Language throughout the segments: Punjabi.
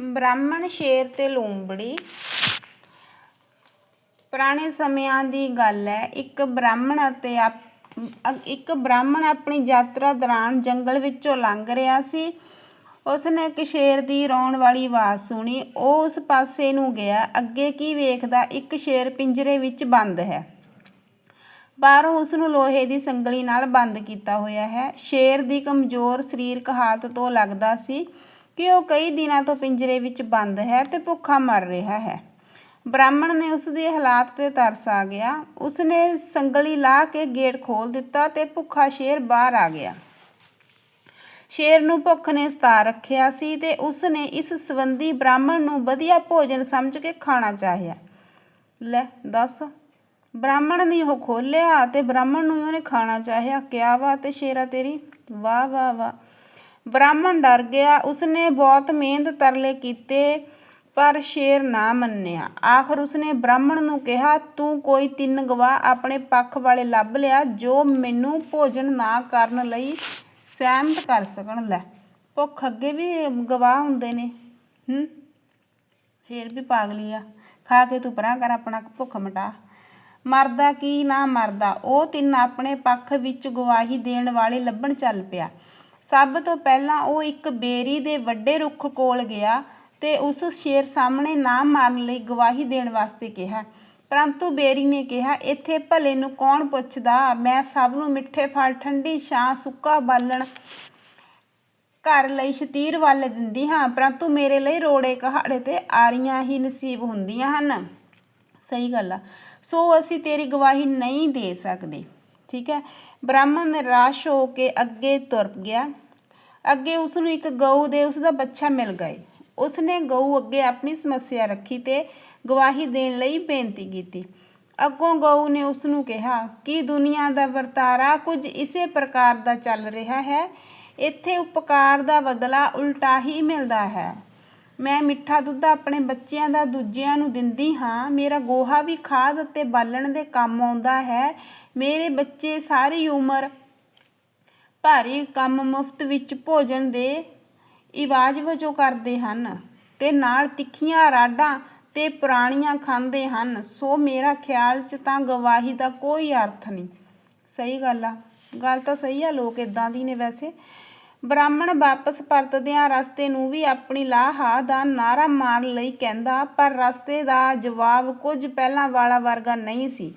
ਬ੍ਰਾਹਮਣ ਸ਼ੇਰ ਤੇ ਲੂੰਬੜੀ। ਪੁਰਾਣੇ ਸਮਿਆਂ ਦੀ ਗੱਲ ਹੈ, ਇੱਕ ਬ੍ਰਾਹਮਣ ਅਤੇ ਆਪ- ਇੱਕ ਬ੍ਰਾਹਮਣ ਆਪਣੀ ਯਾਤਰਾ ਦੌਰਾਨ ਜੰਗਲ ਵਿੱਚੋਂ ਲੰਘ ਰਿਹਾ ਸੀ। ਉਸਨੇ ਇੱਕ ਸ਼ੇਰ ਦੀ ਰੌਣ ਵਾਲੀ ਆਵਾਜ਼ ਸੁਣੀ। ਉਹ ਉਸ ਪਾਸੇ ਨੂੰ ਗਿਆ। ਅੱਗੇ ਕੀ ਵੇਖਦਾ? ਇੱਕ ਸ਼ੇਰ ਪਿੰਜਰੇ ਵਿੱਚ ਬੰਦ ਹੈ। ਬਾਹਰੋਂ ਉਸ ਨੂੰ ਲੋਹੇ ਦੀ ਸੰਗਲੀ ਨਾਲ ਬੰਦ ਕੀਤਾ ਹੋਇਆ ਹੈ। ਸ਼ੇਰ ਦੀ ਕਮਜ਼ੋਰ ਸਰੀਰਕ ਹਾਲਤ ਤੋਂ ਲੱਗਦਾ ਸੀ ਕਿ ਉਹ ਕਈ ਦਿਨਾਂ ਤੋਂ ਪਿੰਜਰੇ ਵਿੱਚ ਬੰਦ ਹੈ ਤੇ ਭੁੱਖਾ ਮਰ ਰਿਹਾ ਹੈ। ਬ੍ਰਾਹਮਣ ਨੇ ਉਸ ਦੇ ਹਾਲਾਤ ਤੇ ਤਰਸ ਆ ਗਿਆ। ਉਸਨੇ ਸੰਗਲੀ ਲਾ ਕੇ ਗੇਟ ਖੋਲ ਦਿੱਤਾ ਤੇ ਭੁੱਖਾ ਸ਼ੇਰ ਬਾਹਰ ਆ ਗਿਆ। ਸ਼ੇਰ ਨੂੰ ਭੁੱਖ ਨੇ ਸਤਾ ਰੱਖਿਆ ਸੀ ਤੇ ਉਸ ਨੇ ਇਸ ਸੰਬੰਧੀ ਬ੍ਰਾਹਮਣ ਨੂੰ ਵਧੀਆ ਭੋਜਨ ਸਮਝ ਕੇ ਖਾਣਾ ਚਾਹਿਆ। ਲੈ ਦੱਸ, ਬ੍ਰਾਹਮਣ ਨੇ ਉਹ ਖੋਲਿਆ ਤੇ ਬ੍ਰਾਹਮਣ ਨੂੰ ਉਹਨੇ ਖਾਣਾ ਚਾਹਿਆ। ਕਿਆ ਬਾਤ ਤੇ ਸ਼ੇਰਾ ਤੇਰੀ। ਵਾਹ ਵਾਹ ਵਾਹ। ਬ੍ਰਾਹਮਣ ਡਰ ਗਿਆ। ਉਸਨੇ ਬਹੁਤ ਮਿਹਨਤ ਤਰਲੇ ਕੀਤੇ, ਪਰ ਸ਼ੇਰ ਨਾ ਮੰਨਿਆ। ਆਖਰ ਉਸਨੇ ਬ੍ਰਾਹਮਣ ਨੂੰ ਕਿਹਾ, ਤੂੰ ਕੋਈ ਤਿੰਨ ਗਵਾਹ ਆਪਣੇ ਪੱਖ ਵਾਲੇ ਲੱਭ ਲਿਆ, ਜੋ ਮੈਨੂੰ ਭੋਜਨ ਨਾ ਕਰਨ ਲਈ ਸਹਿਮਤ ਕਰ ਸਕਣ। ਲੈ, ਭੁੱਖ ਅੱਗੇ ਵੀ ਗਵਾਹ ਹੁੰਦੇ ਨੇ, ਹੂੰ? ਫੇਰ ਵੀ ਪਾਗਲੀ ਆ। ਖਾ ਕੇ ਤੂੰ ਪਰਾਂ ਕਰ, ਆਪਣਾ ਭੁੱਖ ਮਿਟਾ। ਮਰਦਾ ਕੀ ਨਾ ਮਰਦਾ, ਉਹ ਤਿੰਨ ਆਪਣੇ ਪੱਖ ਵਿੱਚ ਗਵਾਹੀ ਦੇਣ ਵਾਲੇ ਲੱਭਣ ਚੱਲ ਪਿਆ। ਸਭ ਤੋਂ ਪਹਿਲਾਂ ਉਹ ਇੱਕ ਬੇਰੀ ਦੇ ਵੱਡੇ ਰੁੱਖ ਕੋਲ ਗਿਆ ਤੇ ਉਸ ਸ਼ੇਰ ਸਾਹਮਣੇ ਨਾ ਮਾਰਨ ਲਈ ਗਵਾਹੀ ਦੇਣ ਵਾਸਤੇ ਕਿਹਾ। ਪਰੰਤੂ ਬੇਰੀ ਨੇ ਕਿਹਾ, ਇੱਥੇ ਭਲੇ ਨੂੰ ਕੌਣ ਪੁੱਛਦਾ? ਮੈਂ ਸਭ ਨੂੰ ਮਿੱਠੇ ਫਲ, ਠੰਡੀ ਛਾਂ, ਸੁੱਕਾ ਬਾਲਣ ਘਰ ਲਈ ਸ਼ਤੀਰ ਵੱਲ ਦਿੰਦੀ ਹਾਂ। ਪਰੰਤੂ ਮੇਰੇ ਲਈ ਰੋੜੇ ਕਹਾੜੇ ਤੇ ਆਰੀਆਂ ਹੀ ਨਸੀਬ ਹੁੰਦੀਆਂ ਹਨ। ਸਹੀ ਗੱਲ ਆ। ਸੋ ਅਸੀਂ ਤੇਰੀ ਗਵਾਹੀ ਨਹੀਂ ਦੇ ਸਕਦੇ। ਠੀਕ ਹੈ? ਬ੍ਰਾਹਮਣ ਨਿਰਾਸ਼ ਹੋ ਕੇ ਅੱਗੇ ਤੁਰ ਗਿਆ। ਅੱਗੇ ਉਸ ਨੂੰ ਇੱਕ ਗਊ ਦੇ ਉਸ ਦਾ ਬੱਚਾ ਮਿਲ ਗਏ। ਉਸਨੇ ਗਊ ਅੱਗੇ ਆਪਣੀ ਸਮੱਸਿਆ ਰੱਖੀ ਤੇ ਗਵਾਹੀ ਦੇਣ ਲਈ ਬੇਨਤੀ ਕੀਤੀ। ਅੱਗੋਂ ਗਊ ਨੇ ਉਸ ਨੂੰ ਕਿਹਾ, ਕਿ ਦੁਨੀਆ ਦਾ ਵਰਤਾਰਾ ਕੁਝ ਇਸੇ ਪ੍ਰਕਾਰ ਦਾ ਚੱਲ ਰਿਹਾ ਹੈ? ਇੱਥੇ ਉਪਕਾਰ ਦਾ ਬਦਲਾ ਉਲਟਾ ਹੀ ਮਿਲਦਾ ਹੈ। ਮੈਂ ਮਿੱਠਾ ਦੁੱਧ ਆਪਣੇ ਬੱਚਿਆਂ ਦਾ ਦੂਜਿਆਂ ਨੂੰ ਦਿੰਦੀ ਹਾਂ। ਮੇਰਾ ਗੋਹਾ ਵੀ ਖਾਦ ਅਤੇ ਬਾਲਣ ਦੇ ਕੰਮ ਆਉਂਦਾ ਹੈ। ਮੇਰੇ ਬੱਚੇ ਸਾਰੀ ਉਮਰ ਭਾਰੀ ਕੰਮ ਮੁਫਤ ਵਿੱਚ ਭੋਜਨ ਦੇ ਇਵਾਜ ਵਜੋਂ ਕਰਦੇ ਹਨ ਤੇ ਨਾਲ ਤਿੱਖੀਆਂ ਰਾਡਾਂ ਤੇ ਪੁਰਾਣੀਆਂ ਖਾਂਦੇ ਹਨ। ਸੋ ਮੇਰਾ ਖਿਆਲ 'ਚ ਤਾਂ ਗਵਾਹੀ ਦਾ ਕੋਈ ਅਰਥ ਨਹੀਂ। ਸਹੀ ਗੱਲ ਆ। ਗੱਲ ਤਾਂ ਸਹੀ ਆ, ਲੋਕ ਇਦਾਂ ਦੀ ਨੇ ਵੈਸੇ। ਬ੍ਰਾਹਮਣ ਵਾਪਸ ਪਰਤਦਿਆਂ ਰਸਤੇ ਨੂੰ ਵੀ ਆਪਣੀ ਲਾਹਾ ਦਾ ਨਾਰਾ ਮਾਰਨ ਲਈ ਕਹਿੰਦਾ, ਪਰ ਰਸਤੇ ਦਾ ਜਵਾਬ ਕੁਝ ਪਹਿਲਾਂ ਵਾਲਾ ਵਰਗਾ ਨਹੀਂ ਸੀ।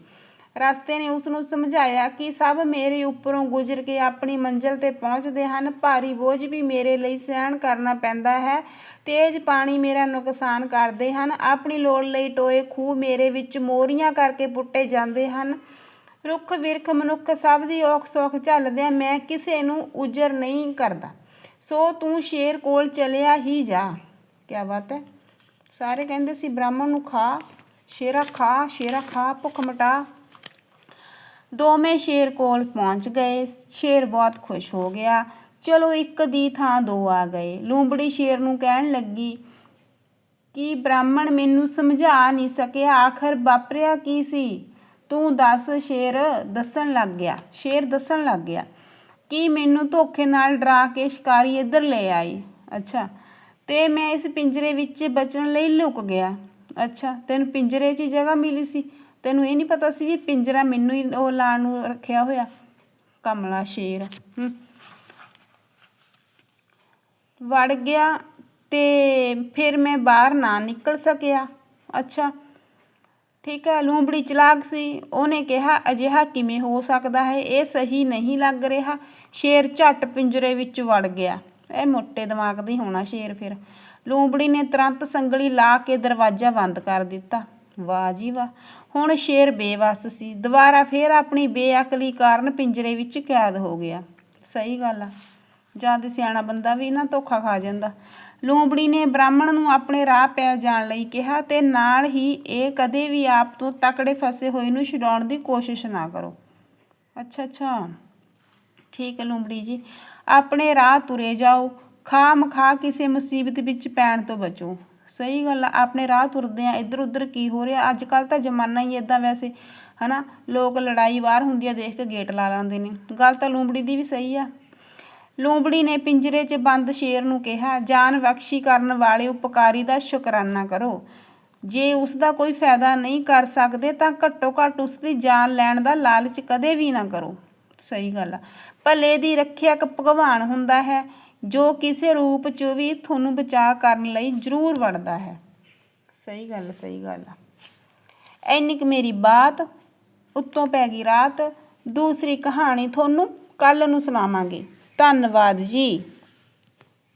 ਰਸਤੇ ਨੇ ਉਸ ਨੂੰ ਸਮਝਾਇਆ ਕਿ ਸਭ ਮੇਰੇ ਉੱਪਰੋਂ ਗੁਜ਼ਰ ਕੇ ਆਪਣੀ ਮੰਜ਼ਿਲ ਤੇ ਪਹੁੰਚਦੇ ਹਨ। ਭਾਰੀ ਬੋਝ ਵੀ ਮੇਰੇ ਲਈ ਸਹਿਣ ਕਰਨਾ ਪੈਂਦਾ ਹੈ। ਤੇਜ਼ ਪਾਣੀ ਮੇਰਾ ਨੁਕਸਾਨ ਕਰਦੇ ਹਨ। ਆਪਣੀ ਲੋੜ ਲਈ ਟੋਏ ਖੂਹ ਮੇਰੇ ਵਿੱਚ ਮੋਰੀਆਂ ਕਰਕੇ ਪੁੱਟੇ ਜਾਂਦੇ ਹਨ। ਰੁੱਖ ਵਿਰਖ ਮਨੁੱਖ ਸਭ ਦੀ ਔਖ ਸੌਖ ਝੱਲਦਿਆਂ ਮੈਂ ਕਿਸੇ ਨੂੰ ਉਜਰ ਨਹੀਂ ਕਰਦਾ। ਸੋ ਤੂੰ ਸ਼ੇਰ ਕੋਲ ਚਲਿਆ ਹੀ ਜਾ। ਕੀ ਬਾਤ ਹੈ। ਸਾਰੇ ਕਹਿੰਦੇ ਸੀ, ਬ੍ਰਾਹਮਣ ਨੂੰ ਖਾ, ਸ਼ੇਰਾ ਖਾ ਸ਼ੇਰਾ ਖਾ, ਭੁੱਖ ਮਟਾ। ਦੋਵੇਂ ਸ਼ੇਰ ਕੋਲ ਪਹੁੰਚ ਗਏ। ਸ਼ੇਰ ਬਹੁਤ ਖੁਸ਼ ਹੋ ਗਿਆ। ਚਲੋ ਇੱਕ ਦੀ ਥਾਂ ਦੋ ਆ ਗਏ। ਲੂੰਬੜੀ ਸ਼ੇਰ ਨੂੰ ਕਹਿਣ ਲੱਗੀ ਕਿ, ਬ੍ਰਾਹਮਣ ਮੈਨੂੰ ਸਮਝਾ ਨਹੀਂ ਸਕਿਆ। ਆਖਰ ਵਾਪਰਿਆ ਕੀ ਸੀ? ਤੂੰ ਦੱਸ ਸ਼ੇਰ ਦੱਸਣ ਲੱਗ ਗਿਆ। ਸ਼ੇਰ ਦੱਸਣ ਲੱਗ ਗਿਆ ਕਿ ਮੈਨੂੰ ਧੋਖੇ ਨਾਲ ਡਰਾ ਕੇ ਸ਼ਿਕਾਰੀ ਇੱਧਰ ਲੈ ਆਈ। ਅੱਛਾ, ਤੇ ਮੈਂ ਇਸ ਪਿੰਜਰੇ ਵਿੱਚ ਬਚਣ ਲਈ ਲੁਕ ਗਿਆ। ਅੱਛਾ, ਤੈਨੂੰ ਪਿੰਜਰੇ 'ਚ ਹੀ ਜਗ੍ਹਾ ਮਿਲੀ ਸੀ। ਤੈਨੂੰ ਇਹ ਨਹੀਂ ਪਤਾ ਸੀ ਵੀ ਪਿੰਜਰਾ ਮੈਨੂੰ ਹੀ ਉਹ ਲਾਣ ਨੂੰ ਰੱਖਿਆ ਹੋਇਆ? ਕਮਲਾ ਸ਼ੇਰ ਵੜ ਗਿਆ ਤੇ ਫਿਰ ਮੈਂ ਬਾਹਰ ਨਾ ਨਿਕਲ ਸਕਿਆ। ਅੱਛਾ ਠੀਕ ਹੈ, ਲੂੰਬੜੀ ਚਲਾਕ ਸੀ। ਉਹਨੇ ਕਿਹਾ, ਅਜਿਹਾ ਕਿਵੇਂ ਹੋ ਸਕਦਾ ਹੈ? ਇਹ ਸਹੀ ਨਹੀਂ ਲੱਗ ਰਿਹਾ। ਸ਼ੇਰ ਝੱਟ ਪਿੰਜਰੇ ਵਿੱਚ ਵੜ ਗਿਆ। ਇਹ ਮੋਟੇ ਦਿਮਾਗ ਦੀ ਹੋਣਾ ਸ਼ੇਰ ਫਿਰ। ਲੂੰਬੜੀ ਨੇ ਤੁਰੰਤ ਸੰਗਲੀ ਲਾ ਕੇ ਦਰਵਾਜ਼ਾ ਬੰਦ ਕਰ ਦਿੱਤਾ। ਵਾਹ ਜੀ ਵਾਹ, ਹੁਣ ਸ਼ੇਰ ਬੇਵੱਸ ਸੀ। ਦੁਬਾਰਾ ਫੇਰ ਆਪਣੀ ਬੇਅਕਲੀ ਕਾਰਨ ਪਿੰਜਰੇ ਵਿੱਚ ਕੈਦ ਹੋ ਗਿਆ। ਸਹੀ ਗੱਲ ਆ। ਜਾਂ ਤੇ ਸਿਆਣਾ ਬੰਦਾ ਵੀ ਨਾ ਧੋਖਾ ਖਾ ਜਾਂਦਾ। ਲੂੰਬੜੀ ਨੇ ਬ੍ਰਾਹਮਣ ਨੂੰ ਆਪਣੇ ਰਾਹ ਪੈ ਜਾਣ ਲਈ ਕਿਹਾ ਤੇ ਨਾਲ ਹੀ ਇਹ ਕਦੇ ਵੀ ਆਪ ਤੋਂ ਤਕੜੇ ਫਸੇ ਹੋਏ ਨੂੰ ਛਡਾਉਣ ਦੀ ਕੋਸ਼ਿਸ਼ ਨਾ ਕਰੋ। ਅੱਛਾ ਅੱਛਾ। ਠੀਕ ਹੈ ਲੂੰਬੜੀ ਜੀ, ਆਪਣੇ ਰਾਹ ਤੁਰੇ ਜਾਓ। ਖਾਮ ਖਾ ਕਿਸੇ ਮੁਸੀਬਤ ਵਿੱਚ ਪੈਣ ਤੋਂ ਬਚੋ। ਸਹੀ ਗੱਲ ਆ, ਆਪਣੇ ਰਾਹ ਤੁਰਦੇ ਆ ਇੱਧਰ ਉੱਧਰ ਕੀ ਹੋ ਰਿਹਾ? ਅੱਜ ਕੱਲ ਤਾਂ ਜ਼ਮਾਨਾ ਹੀ ਇਦਾਂ ਵੈਸੇ, ਹਨਾ? ਲੋਕ ਲੜਾਈ ਬਾਹਰ ਹੁੰਦੀ ਆ, ਦੇਖ ਕੇ ਗੇਟ ਲਾ ਲਾਂਦੇ ਨੇ। ਗੱਲ ਤਾਂ ਲੂੰਬੜੀ ਦੀ ਵੀ ਸਹੀ ਆ। ਲੂੰਬੜੀ ਨੇ ਪਿੰਜਰੇ 'ਚ ਬੰਦ ਸ਼ੇਰ ਨੂੰ ਕਿਹਾ, ਜਾਨ ਬਖਸ਼ੀ ਕਰਨ ਵਾਲੇ ਉਪਕਾਰੀ ਦਾ ਸ਼ੁਕਰਾਨਾ ਕਰੋ। ਜੇ ਉਸ ਦਾ ਕੋਈ ਫਾਇਦਾ ਨਹੀਂ ਕਰ ਸਕਦੇ ਤਾਂ ਘੱਟੋ ਘੱਟ ਉਸ ਦੀ ਜਾਨ ਲੈਣ ਦਾ ਲਾਲਚ ਕਦੇ ਵੀ ਨਾ ਕਰੋ। ਸਹੀ ਗੱਲ ਆ। ਭਲੇ ਦੀ ਰੱਖਿਆ ਇੱਕ ਭਗਵਾਨ ਹੁੰਦਾ ਹੈ, ਜੋ ਕਿਸੇ ਰੂਪ 'ਚ ਵੀ ਤੁਹਾਨੂੰ ਬਚਾ ਕਰਨ ਲਈ ਜ਼ਰੂਰ ਵੜਦਾ ਹੈ। ਸਹੀ ਗੱਲ ਸਹੀ ਗੱਲ ਆ। ਇੰਨੀ ਕੁ ਮੇਰੀ ਬਾਤ, ਉੱਤੋਂ ਪੈ ਗਈ ਰਾਤ। ਦੂਸਰੀ ਕਹਾਣੀ ਤੁਹਾਨੂੰ ਕੱਲ ਨੂੰ ਸੁਣਾਵਾਂਗੇ। ਧੰਨਵਾਦ ਜੀ।